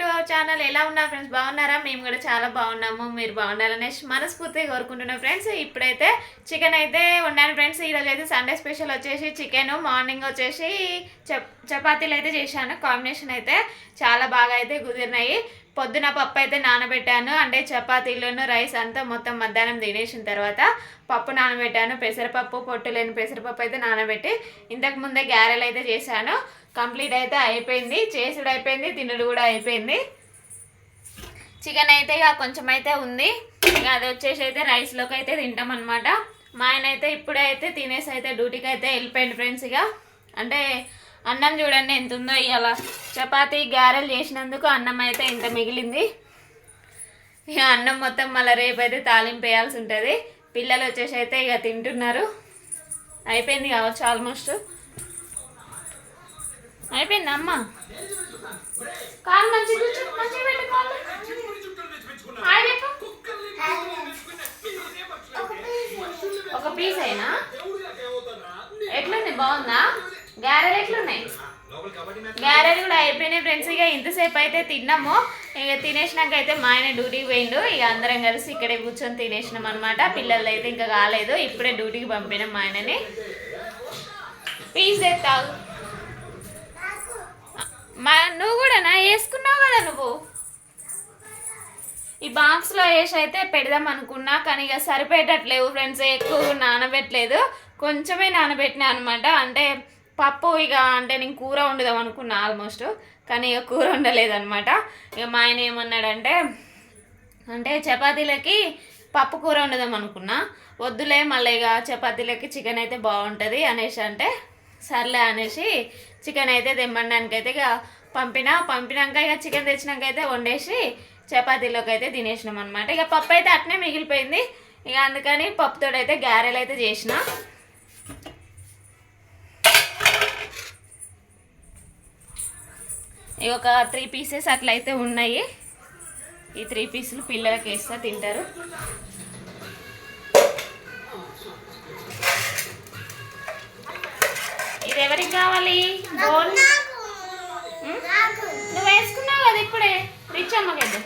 To our channel. ఎలా ఉన్నారు friends? బాగున్నారా? మేము కూడా చాలా బాగున్నాము. మీరు బాగుండాలనే మనస్ఫూర్తిగా కోరుకుంటున్నాం ఫ్రెండ్స్. ఇప్పుడైతే చికెన్ అయితే ఉన్నాను ఫ్రెండ్స్. ఈరోజు అయితే సండే స్పెషల్ వచ్చేసి చికెన్ మార్నింగ్ వచ్చేసి చప్ చపాతీలు అయితే చేశాను. కాంబినేషన్ అయితే చాలా బాగా అయితే కుదిరినాయి. పొద్దున పప్పు అయితే నానబెట్టాను అంటే చపాతీలను రైస్ అంతా మొత్తం మధ్యాహ్నం తినేసిన తర్వాత పప్పు నానబెట్టాను. పెసరపప్పు పొట్టు లేని పెసరపప్పు అయితే నానబెట్టి ఇంతకు ముందే గ్యారెలు అయితే చేశాను. కంప్లీట్ అయితే అయిపోయింది. చేసుడు అయిపోయింది తినుడు కూడా అయిపోయింది. చికెన్ అయితే ఇక కొంచెం అయితే ఉంది. ఇక అది వచ్చేసి అయితే రైస్లోకి అయితే తింటాం అనమాట మా ఆయన అయితే ఇప్పుడే అయితే తినేసి అయితే డ్యూటీకి అయితే వెళ్ళిపోయింది ఫ్రెండ్స్ ఇక. అంటే అన్నం చూడండి ఎంత ఉందో ఇవాళ చపాతీ గారెలు చేసినందుకు అన్నం అయితే ఇంత మిగిలింది. ఇక అన్నం మొత్తం మళ్ళీ రేపు అయితే తాలింపు వేయాల్సి ఉంటుంది. పిల్లలు వచ్చేసి అయితే ఇక తింటున్నారు. అయిపోయింది కావచ్చు ఆల్మోస్ట్. అయిపోయింది అమ్మ? కాలు మంచి కూర్చో మంచిగా పెట్టు కాలు హాయ్ చెప్పు ఒక పీస్ అయినా ఎట్లుంది బాగుందా గారెలు ఎట్లున్నాయి గారెలు కూడా అయిపోయినాయి ఫ్రెండ్స్. ఇక ఇంతసేపు అయితే తిన్నాము. ఇక తినేసినాక అయితే మా ఆయన డ్యూటీకి పోయిండు. ఇక అందరం కలిసి ఇక్కడే కూర్చొని తినేసినాం అనమాట పిల్లలు అయితే ఇంకా కాలేదు. ఇప్పుడే డ్యూటీకి పంపినాం మా ఆయనని. పీస్ ఎత్తావు మా నువ్వు కూడా నా వేసుకున్నావు కదా నువ్వు? ఈ బాక్స్లో వేసి అయితే పెడదాం అనుకున్నా కానీ ఇక సరిపోయేటట్లేవు ఫ్రెండ్స్. ఎక్కువ నానబెట్టలేదు. కొంచెమే నానబెట్టినా అనమాట అంటే పప్పు ఇక అంటే నేను కూర వండుదాం అనుకున్నా ఆల్మోస్ట్ కానీ ఇక కూర వండలేదనమాట ఇక మా ఆయన ఏమన్నాడంటే అంటే చపాతీలకి పప్పు కూర వండుదాం అనుకున్నా. వద్దులే మళ్ళీ ఇక చపాతీలకి చికెన్ అయితే బాగుంటుంది అనేసి అంటే సర్లే అనేసి చికెన్ అయితే తెమ్మడానికి అయితే ఇక పంపిన. పంపినాక ఇక చికెన్ తెచ్చినాక అయితే వండేసి చపాతీలోకి అయితే తినేసినాం అనమాట ఇక పప్పు అయితే అట్నే మిగిలిపోయింది. ఇక అందుకని పప్పుతోడైతే గారెలు అయితే చేసిన. ఇవి ఒక త్రీ పీసెస్ అట్లయితే ఉన్నాయి. ఈ త్రీ పీసులు పిల్లలకి వేస్తా తింటారు. ఇది ఎవరికి కావాలి? బోల్? నువ్వు వేసుకున్నావు కదా ఇప్పుడే? రిచ్ అమ్మకద్దు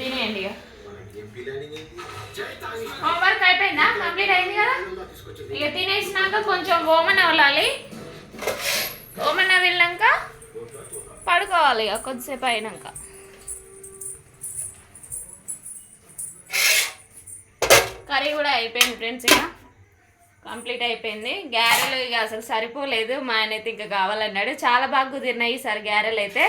తినేయండి ఇక. హోంవర్క్ అయిపోయిందా? కంప్లీట్ అయింది కదా? ఇక తినేసినాక కొంచెం ఓమన్ అవ్వాలి ఓమన్నా వెళ్ళాక పడుకోవాలి ఇక కొద్దిసేపు అయినాక. కర్రీ కూడా అయిపోయింది ఫ్రెండ్స్ ఇక. కంప్లీట్ అయిపోయింది. గ్యారెలు ఇక అసలు సరిపోలేదు. మా ఆయన అయితే ఇంకా కావాలన్నాడు. చాలా బాగా కుదిరినాయి ఈసారి గ్యారెలు అయితే.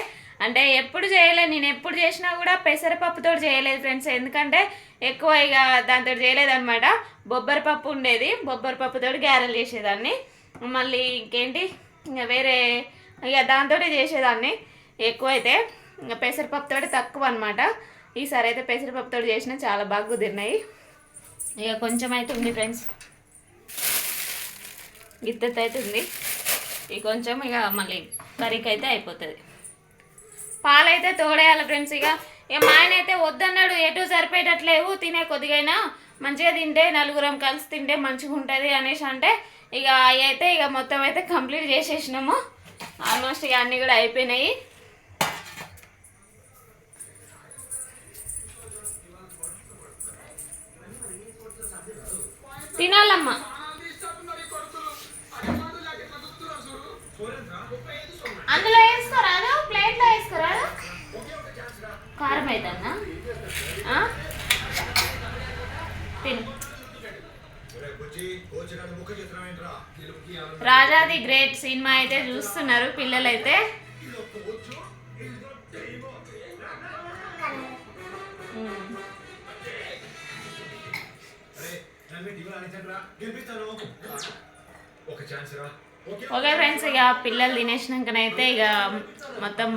అంటే ఎప్పుడు చేయలేదు నేను ఎప్పుడు చేసినా కూడా పెసరపప్పుతో చేయలేదు ఫ్రెండ్స్. ఎందుకంటే ఎక్కువ ఇక దాంతో చేయలేదన్నమాట. బొబ్బరి పప్పు ఉండేది. బొబ్బరి పప్పుతో గ్యారెలు చేసేదాన్ని. మళ్ళీ ఇంకేంటి? ఇంకా వేరే ఇక దాంతో చేసేదాన్ని. ఎక్కువ అయితే ఇంకా పెసరపప్పుతో తక్కువ అనమాట ఈసారి అయితే పెసరపప్పుతో చేసిన చాలా బాగా కుదిరినాయి. ఇక కొంచెం అయితే ఉంది ఫ్రెండ్స్. గిత్తెత్ అయితే ఉంది ఇక కొంచెం ఇక మళ్ళీ కర్రీకి అయితే అయిపోతుంది. పాలైతే తోడేయాలి ఫ్రెండ్స్ ఇక. ఇక మా ఆయన అయితే వద్దన్నాడు ఎటు సరిపోయేటట్లేవు తినే కొద్దిగైనా మంచిగా తింటే నలుగురం కలిసి తింటే మంచిగా ఉంటుంది అనేసి అంటే ఇక అవి అయితే ఇక మొత్తం అయితే కంప్లీట్ చేసేసినాము. ఆల్మోస్ట్ ఇక అన్నీ కూడా అయిపోయినాయి. తినాలమ్మా. అందులో వేసుకోరాదు ప్లేట్లో వేసుకోరాదు కారం అవుతుందా ఆ? తిను రాజాది గ్రేట్ సినిమా అయితే చూస్తున్నారు పిల్లలైతే. ఓకే. ఫ్రెండ్స్ ఇక పిల్లలు తినేసినాకనైతే ఇక మొత్తం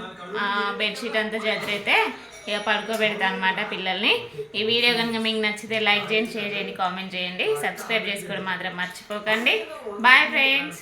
బెడ్షీట్ అంతా చేతి అయితే ఇక పడుకోబెడతా అనమాట పిల్లల్ని. ఈ వీడియో కనుక మీకు నచ్చితే లైక్ చేయండి షేర్ చేయండి కామెంట్ చేయండి. సబ్స్క్రైబ్ చేసుకోవడం మాత్రం మర్చిపోకండి. Bye friends